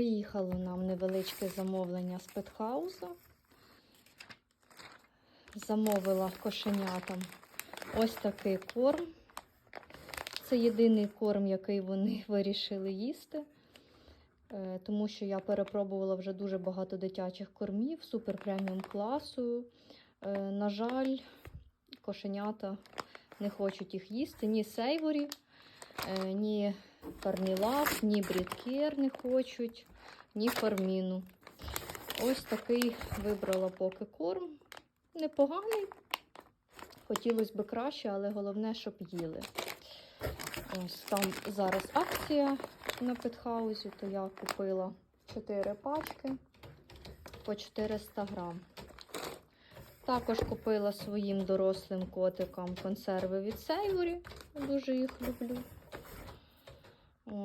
Приїхало нам невеличке замовлення з петхаузу. Замовила кошенятам ось такий корм. Це єдиний корм, який вони вирішили їсти. Е, Тому що я перепробувала вже дуже багато дитячих кормів, супер преміум класу. Е, На жаль, кошенята не хочуть їх їсти. Ні сейворі, ні карнілав, ні брідкер не хочуть, ні фарміну. Ось такий вибрала поки корм. Непоганий. Хотілося б краще, але головне, щоб їли. Ось там зараз акція на петхаузі, то я купила 4 пачки по 400 грам. Також купила своїм дорослим котикам консерви від Сейворі. Дуже їх люблю.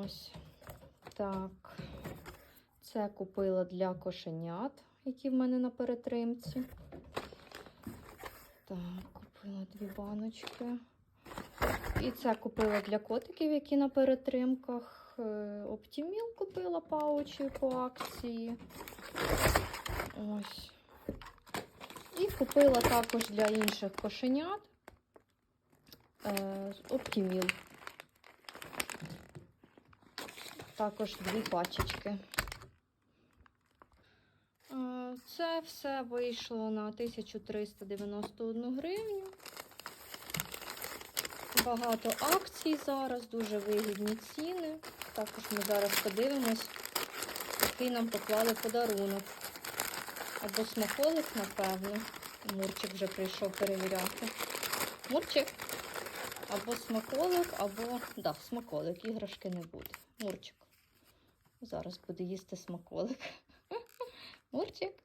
Ось так. Це купила для кошенят, які в мене на перетримці. Так, купила дві баночки. І це купила для котиків, які на перетримках. Оптіміл купила паучі по акції. Ось. І купила також для інших кошенят е, Оптіміл. Також дві пачечки. Е, Це все вийшло на 1391 гривню. Багато акцій зараз, дуже вигідні ціни. Також ми зараз подивимось, який нам поклали подарунок. Або смаколик, напевно. Мурчик вже прийшов перевіряти. Мурчик. Або смаколик, або. Да, смаколик, іграшки не буде. Мурчик. Зараз буде їсти смаколик. Мурчик.